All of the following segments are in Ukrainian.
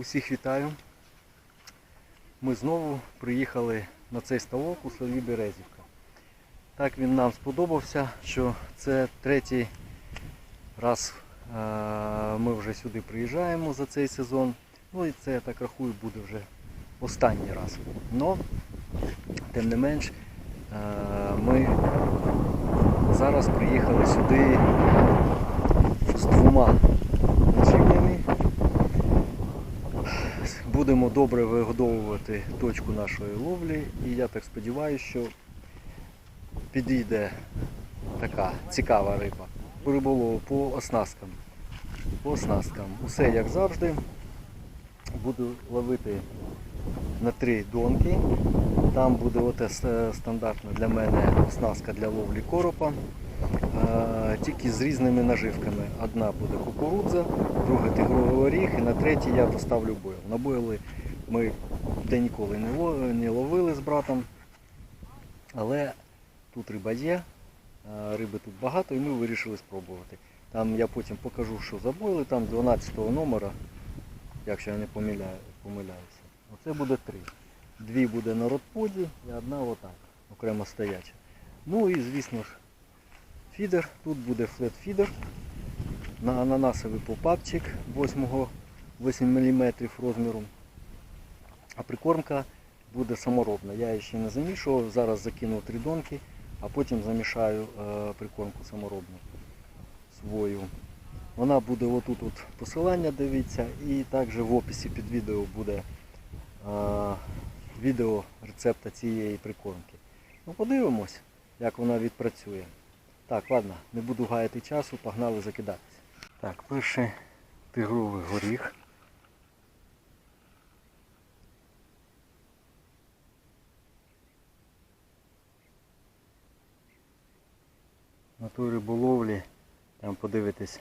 Усіх вітаю. Ми знову приїхали на цей ставок у селі Березівка. Так він нам сподобався, що це третій раз е, ми вже сюди приїжджаємо за цей сезон. Ну і це, я так рахую, буде вже останній раз. Но, тим не менш, е, ми зараз приїхали сюди з двома Будемо добре вигодовувати точку нашої ловлі і я так сподіваюся, що підійде така цікава риба. Риболову по оснасткам. По оснасткам. Усе як завжди. Буду ловити на три донки. Там буде оте стандартна для мене оснастка для ловлі коропа. Тільки з різними наживками. Одна буде кукурудза, друга тигровий оріг і на третій я поставлю бойл. На бойли ми де ніколи не ловили з братом. Але тут риба є, риби тут багато і ми вирішили спробувати. Там я потім покажу, що за бойли, там 12 номера, якщо я не помиляю, помиляюся. Оце буде три. Дві буде на ротподі і одна отак, окремо стояча. Ну і звісно ж фідер. Тут буде флет-фідер на ананасовий попапчик 8, 8 мм розміру. А прикормка буде саморобна. Я її ще не замішував, зараз закину три донки, а потім замішаю е, прикормку саморобну свою. Вона буде отут от посилання, дивіться, і також в описі під відео буде е, відео рецепта цієї прикормки. Ну подивимось, як вона відпрацює. Так, ладно, не буду гаяти часу, погнали закидатися. Так, перший тигровий горіх. На той риболовлі, там подивитись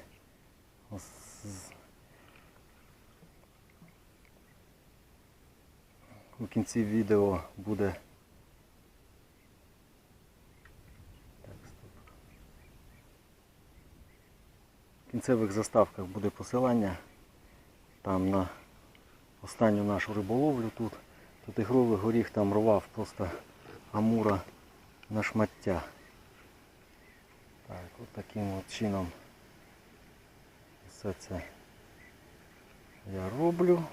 у кінці відео буде Так, стоп. В кінцевих заставках буде посилання там на останню нашу риболовлю тут. Тут ігровий горіх там рвав просто амура на шмаття. Так, от таким от чином все це я роблю.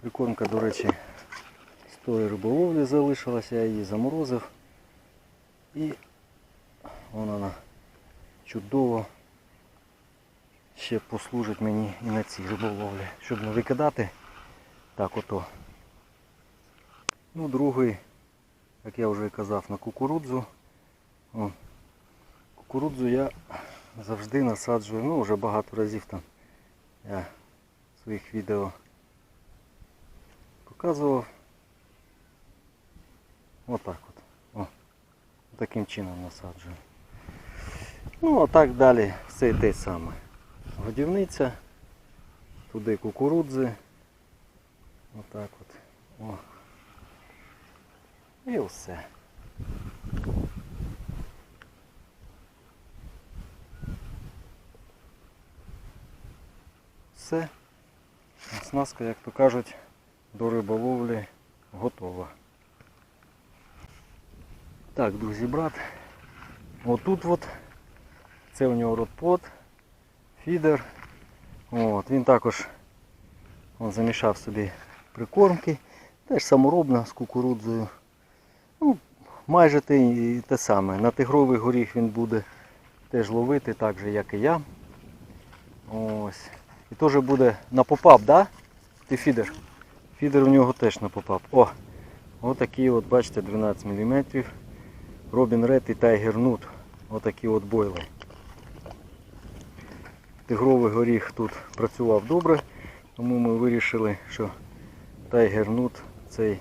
Прикормка, до речі, з тої риболовлі залишилася, я її заморозив. І вона чудово ще послужить мені і на цій риболовлі. Щоб не викидати так ото. Ну, другий, як я вже казав, на кукурудзу. О, кукурудзу я завжди насаджую, ну вже багато разів там я своїх відео показував. Отак от. О, таким чином насаджую. Ну а так далі все те саме. Годівниця, туди кукурудзи. Отак от. О. І все. Все. Оснастка, як то кажуть, до риболовлі готова. Так, друзі, брат. Отут от. Це у нього ротпот, фідер. От, він також он, замішав собі прикормки. Теж саморобна з кукурудзою. Ну, майже те, те саме. На тигровий горіх він буде теж ловити, так же як і я. Ось. І теж буде на попап, да? Ти фідер? Фідер у нього теж на попап. О! Отакі от, бачите, 12 мм. Робін Ред і Tiger Nut. Отакі от бойли. Тигровий горіх тут працював добре, тому ми вирішили, що Tiger Nut цей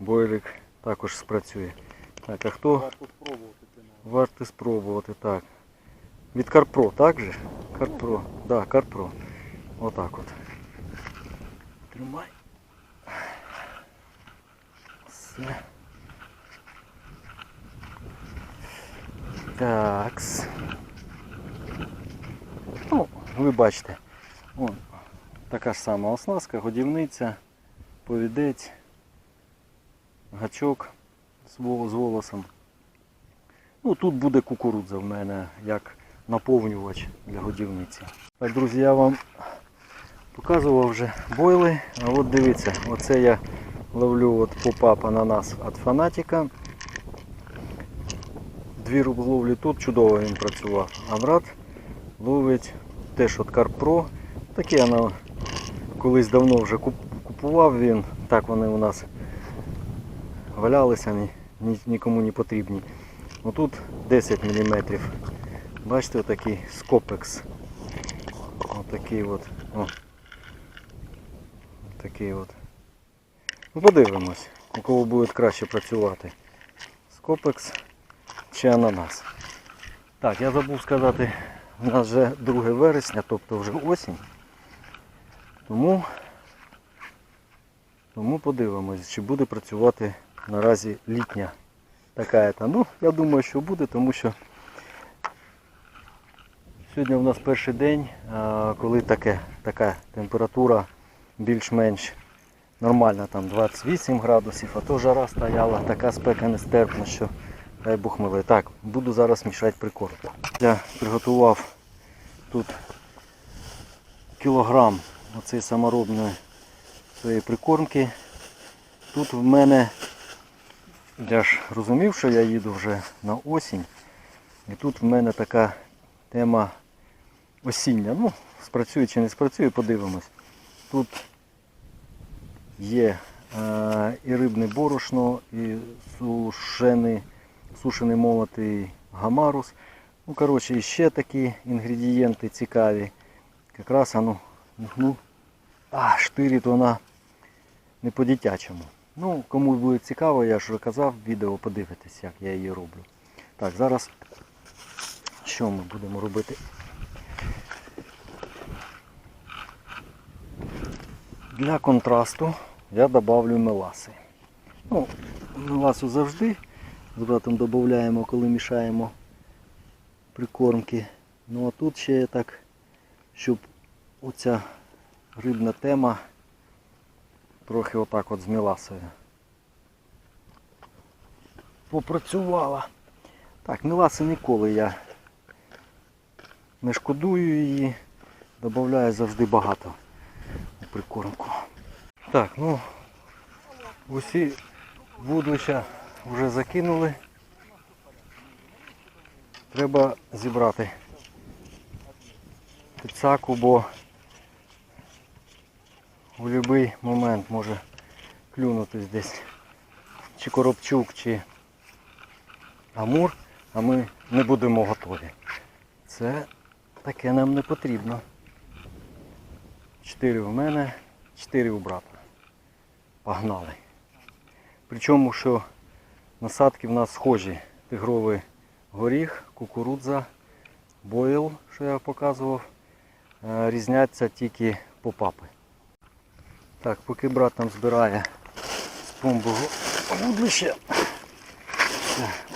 бойлик також спрацює. Так, а хто? Варто спробувати Варто спробувати, так. Від Карпро, так же? Карпро. Да, Карпро. Отак от. Тримай. Все. Такс. Ви бачите, О, така ж сама оснастка, годівниця, повідець, гачок з вол- волосом. Ну, тут буде кукурудза в мене як наповнювач для годівниці. Так, друзі, я вам показував вже бойли. А от дивіться, оце я ловлю от поп-ап ананас від фанатіка. Дві рубловлі тут чудово він працював. А брат ловить теж от Карпро. Такі воно колись давно вже купував він. Так вони у нас валялися, ні- нікому не потрібні. Отут 10 мм. Бачите, отакий скопекс. Отакий от. О. Такий от. Ну, подивимось, у кого буде краще працювати. Скопекс чи ананас. Так, я забув сказати, у нас вже 2 вересня, тобто вже осінь. Тому, тому подивимось, чи буде працювати наразі літня така. Ну, я думаю, що буде, тому що сьогодні у нас перший день, коли таке, така температура більш-менш нормальна, там 28 градусів, а то жара стояла, така спека нестерпна, що дай Бог милий. Так, буду зараз мішати прикорм. Я приготував тут кілограм оцеї саморобної своєї прикормки. Тут в мене, я ж розумів, що я їду вже на осінь. І тут в мене така тема осіння. Ну, спрацює чи не спрацює, подивимось. Тут є е, і рибне борошно, і сушений, сушений молотий гамарус. Ну, коротше, ще такі інгредієнти цікаві. Якраз ну, ну, а, штирить вона не по-дитячому. Ну, кому буде цікаво, я ж казав, відео подивитись, як я її роблю. Так, зараз що ми будемо робити? Для контрасту я добавлю меласи. Ну, меласу завжди з братом додаємо, коли мішаємо прикормки. Ну а тут ще так, щоб оця рибна тема трохи отак от з меласою попрацювала. Так, меласи ніколи я не шкодую її, додаю завжди багато у прикормку. Так, ну усі вудлища вже закинули. Треба зібрати підсаку, бо у будь-який момент може клюнути десь чи коробчук, чи амур, а ми не будемо готові. Це таке нам не потрібно. Чотири у мене, чотири у брата. Погнали. Причому, що насадки в нас схожі. Тигровий горіх, кукурудза, бойл, що я показував. Е, Різняться тільки попапи. Так, поки брат там збирає з вудлище,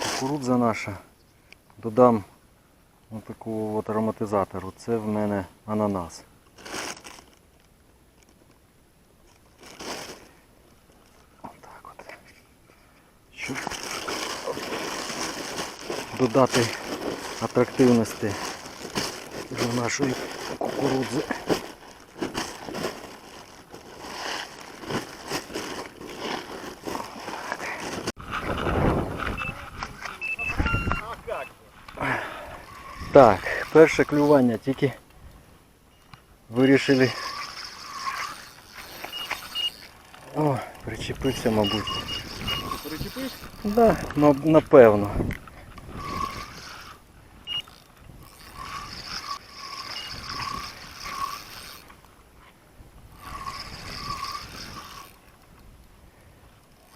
кукурудза наша, додам ось такого от ароматизатору. Це в мене ананас. Отак от. Щоб додати атрактивності до нашої кукурудзи. Так, перше клювання тільки вирішили. О, причепився, мабуть. Перечепився? Да, напевно.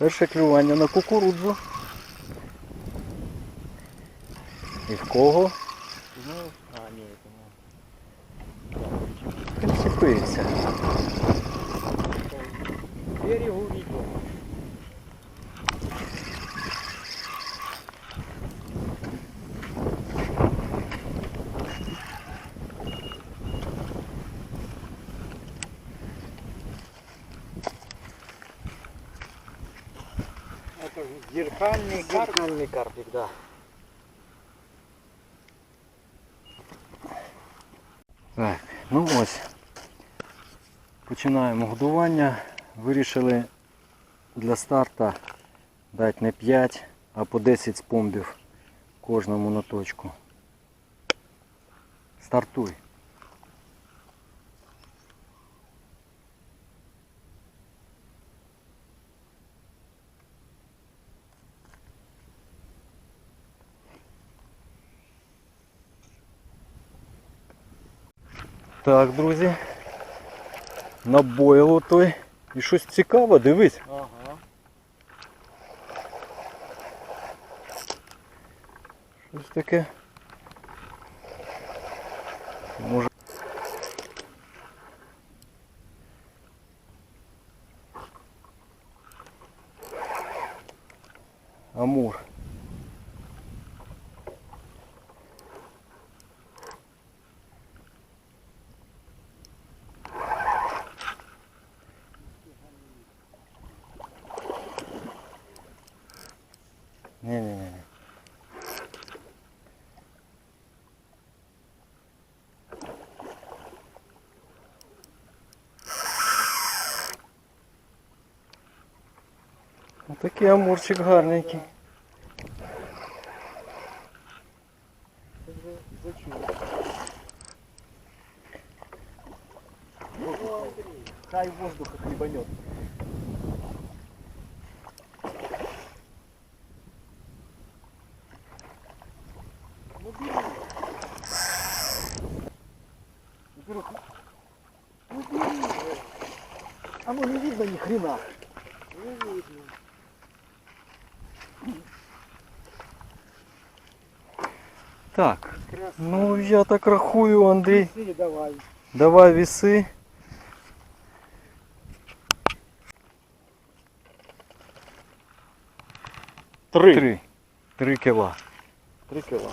Перше клювання на кукурудзу. І в кого? Ну, а, ні, тому. Причепився. Берегу відео. Зеркальний карпік, да. Так, ну ось. Починаємо годування. Вирішили для старта дати не 5, а по 10 спомбів кожному на точку. Стартуй. Так, друзі. Набоїло той. І щось цікаве, дивись. Ага. Щось таке. Може. Амур. Не-не-не. Такий амурчик гарненький. Хай воздуха хлебанет. Ну бери. Во-первых, ну бери. Оно не видно ни хрена. Не видно. Так, ну я так рахую, Андрій. Красиво, давай. Давай веси. Три. Три. Три кіла. Три кило.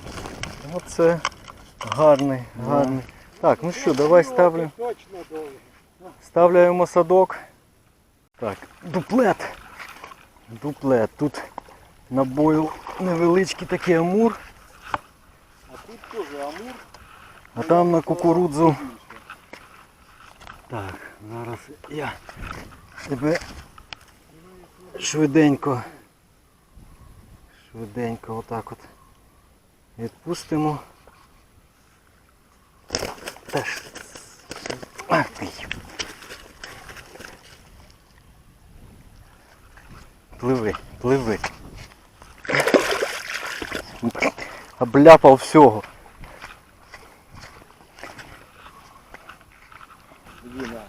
Оце гарний, гарний. Так, ну що, давай ставлю. Точно должен. Ставляємо садок. Так, дуплет. Дуплет. Тут набоїл невеличкий такий амур, А тут тоже амур. А там на кукурудзу. Так, зараз я тебе швиденько. Швиденько отак от відпустимо. Теж. Ах ти. Пливи, пливи. Обляпав всього. Иди на.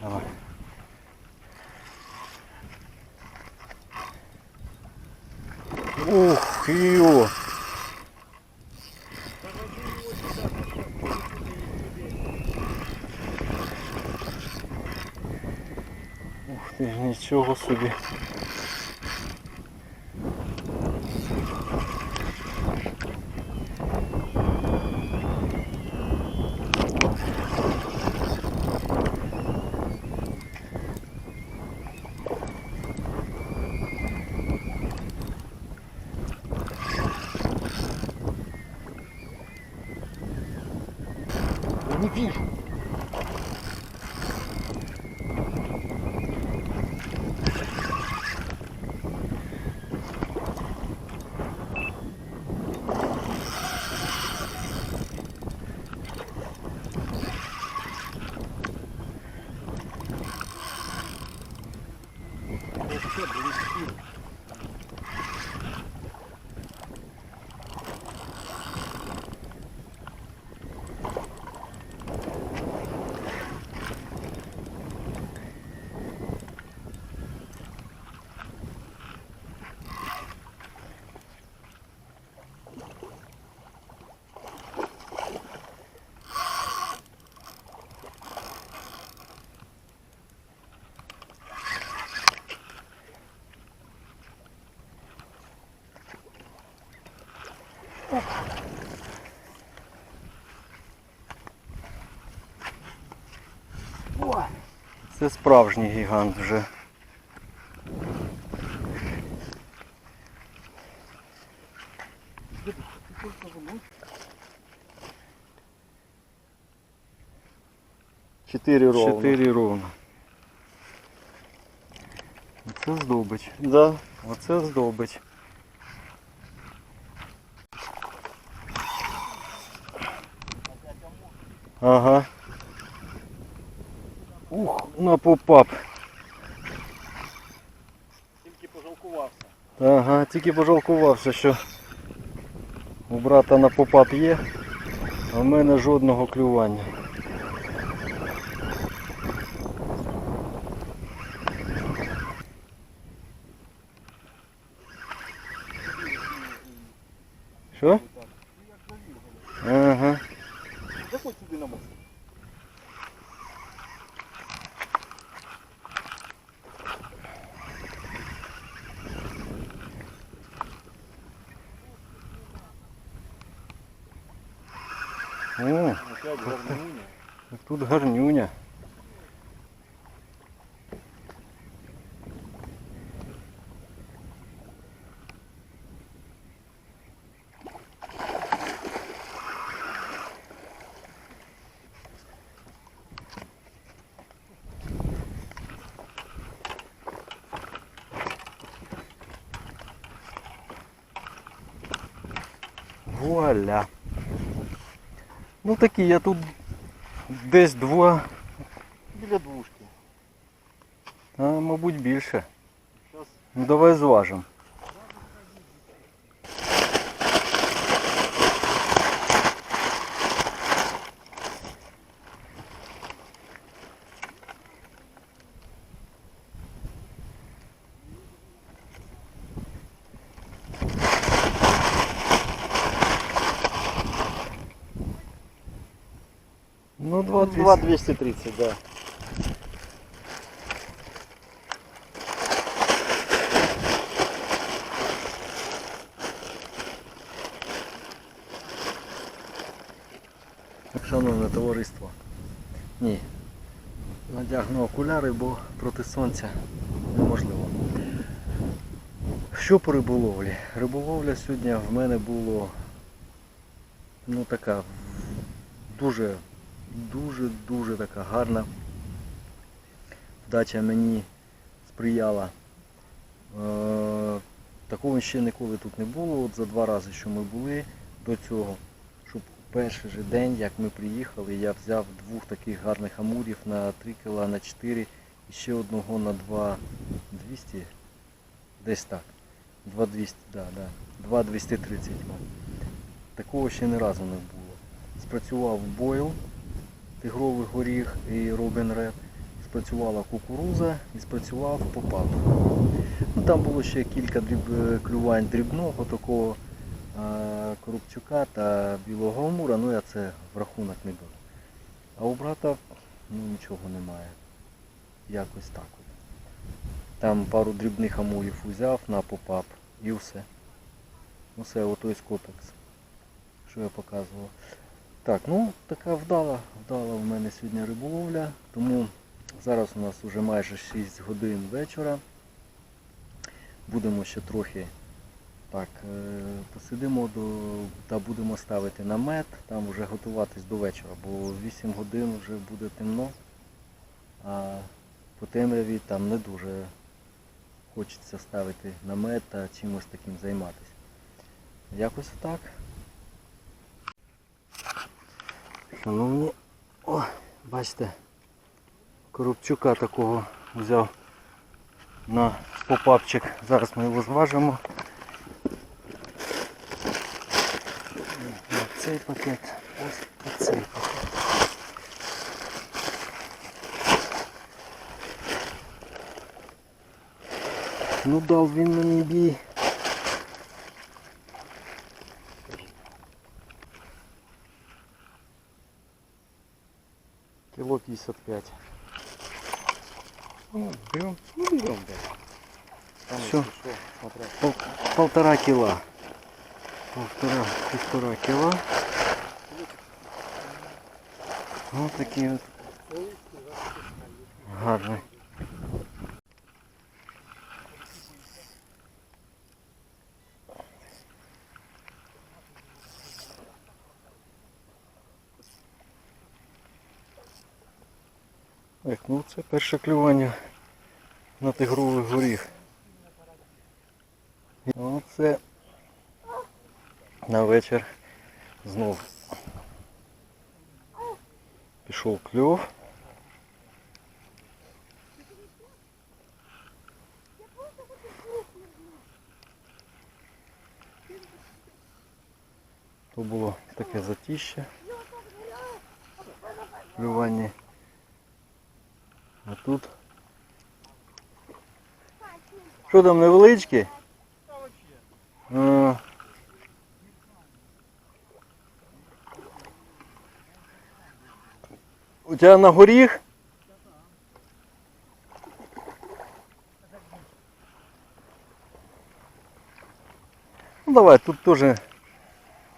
Давай. Ух, ё. Ух ти ж нічого собі. Я Це справжній гігант вже. Чотири ровно. Чотири ровно. Оце здобич. Да. Оце здобич. Ага. На попап. Тільки пожалкувався. Ага, тільки пожалкувався, що у брата на попап є, а в мене жодного клювання. Що? Ага. Заходь сюди на мост. О, Опять гарнуня. тут гарнюня. Вуаля. Ну такі, я тут десь два, Біля двушки. а мабуть більше. Щас. Ну давай зважимо. Ну, два 2,230, да. Шановне товариство. Ні. Надягну окуляри, бо проти сонця неможливо. Що по риболовлі? Риболовля сьогодні в мене було ну така дуже, дуже, дуже така гарна. Вдача мені сприяла. Е, такого ще ніколи тут не було. От за два рази, що ми були до цього, щоб перший же день, як ми приїхали, я взяв двох таких гарних амурів на 3 кг, на 4 і ще одного на 2 200, десь так. 2 200, да, да. 2 230. Такого ще ні разу не було. Спрацював бойл, тигровий горіх і Робін Ред. Спрацювала кукуруза і спрацював попап. Ну, там було ще кілька дріб... клювань дрібного такого а, коробчука та білого амура, ну я це в рахунок не беру. А у брата ну, нічого немає. Якось так. Там пару дрібних амурів узяв на попап і все. Усе отой скопекс, що я показував. Так, ну така вдала, вдала в мене сьогодні риболовля, тому зараз у нас вже майже 6 годин вечора. Будемо ще трохи так, е, посидимо до, та будемо ставити намет, там вже готуватись до вечора, бо 8 годин вже буде темно, а по темряві там не дуже хочеться ставити намет та чимось таким займатися. Якось так. Шановні, о, бачите, коробчука такого взяв на попапчик. Зараз ми його зважимо. На цей пакет, ось цей пакет. Ну дав він мені бій. 55. Ну, берем. Ну, берем, да. Там Всё. если что, смотря. Пол, полтора кіла. Полтора, півтора кіла. Ось такий от гарний. Так, ну це перше клювання на тигровий горіх. Ну це на вечір знов пішов кльов. То було таке затіще. Клювання. А тут. Що там невеличкі? А. У тебе на горіх? Ну давай, тут теж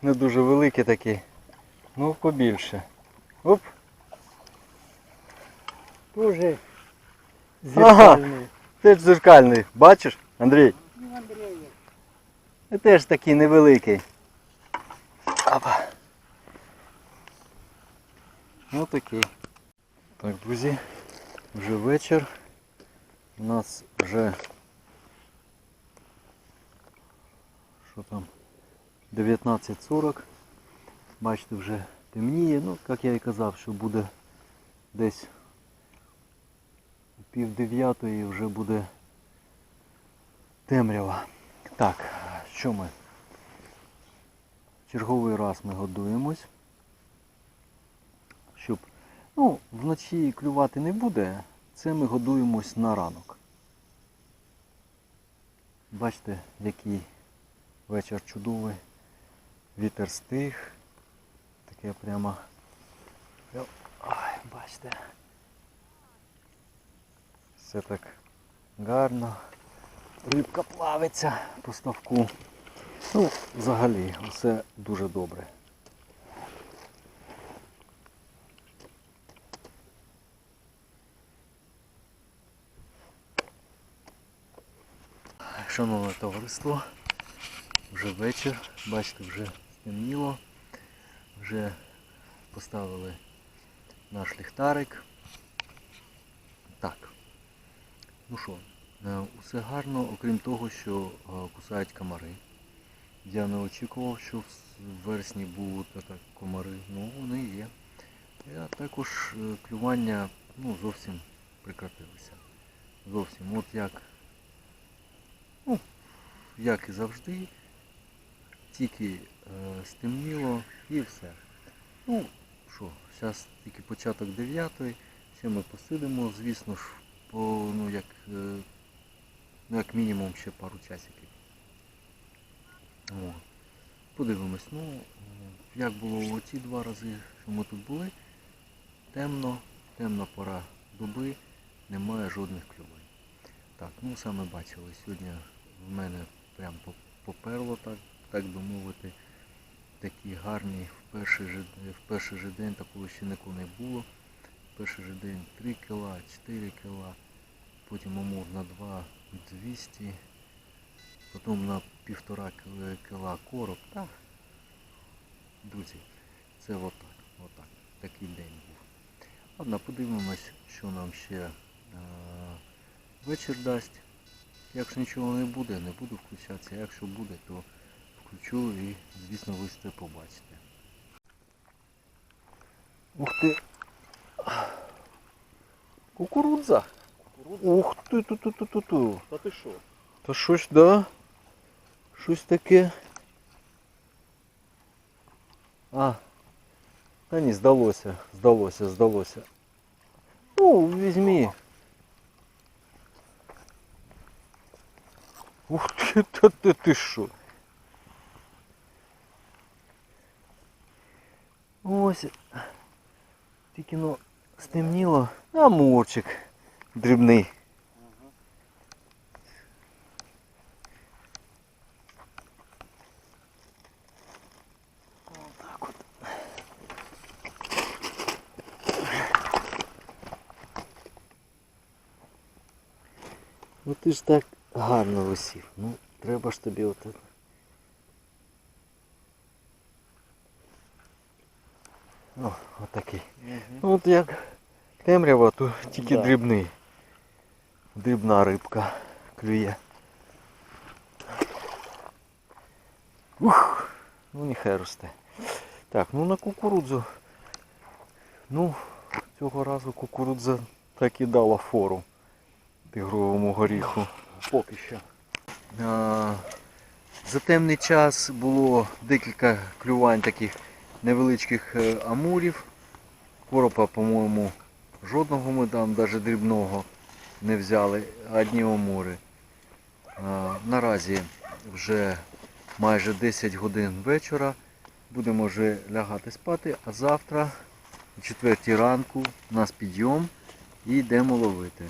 не дуже великі такі. Ну побільше. Оп. Тоже Ага. зеркальный. Теж зеркальний, бачиш, Андрій? Ну, Андрей. І теж такий невеликий. Опа. Ну такий. Так, друзі, вже вечір. У нас вже що там? 19.40. Бачите, вже темніє. Ну, як я і казав, що буде десь пів дев'ятої вже буде темрява. Так, що ми? Черговий раз ми годуємось. Щоб ну, вночі клювати не буде, це ми годуємось на ранок. Бачите, який вечір чудовий. Вітер стих. Таке прямо. Ой, бачите. Все так гарно. Рибка плавиться по ставку. Ну, взагалі, все дуже добре. Шановне товариство, вже вечір, бачите, вже стемніло, вже поставили наш ліхтарик. Так, ну що, Е, Усе гарно, окрім того, що е, кусають комари. Я не очікував, що в вересні будуть так комари. Ну, вони є. А також е, клювання ну, зовсім прекратилися. Зовсім. От як, ну, як і завжди, тільки е, стемніло і все. Ну, що, зараз тільки початок 9 ще ми посидимо, звісно ж, по, ну, як е, ну, як мінімум ще пару часиків. О. Подивимось, ну, як було оці два рази, що ми тут були, темно, темна пора доби, немає жодних клювань. Так, ну саме бачили, сьогодні в мене прям поперло, так, так би мовити, такі гарні в перший же, в перший же день такого ще ніколи не було. Перший же день 3 кіла, 4 кіла, потім амур на 2 200, потім на півтора кіла- кіла короб. Так, друзі, це отак, отак, такий день був. Ладно, подивимось, що нам ще е, вечір дасть. Якщо нічого не буде, не буду включатися. Якщо буде, то включу і, звісно, ви це побачите. Ух ти! Кукурудза! Ух ти ту ту ту ту ту Да ты шо? Та щось, да? Щось таке. А. Та ні, здалося, здалося, здалося. Ну, візьмі. Ух ти, та ти, ти що? Ось. Тільки ну стемніло. А мурчик дрібний. Ну ти ж так гарно висів. Ну, треба ж тобі от. О, отакий. Ну, От як темрява, то тільки Да. дрібний. Дрібна рибка клює. Ух, ну нехай росте. Так, ну на кукурудзу. Ну, цього разу кукурудза так і дала фору тигровому горіху. Поки що. А, За темний час було декілька клювань таких невеличких е, амурів. Коропа, по-моєму, жодного ми там, навіть дрібного не взяли, одні омури. Наразі вже майже 10 годин вечора. Будемо вже лягати спати, а завтра, о 4 ранку, у нас підйом і йдемо ловити.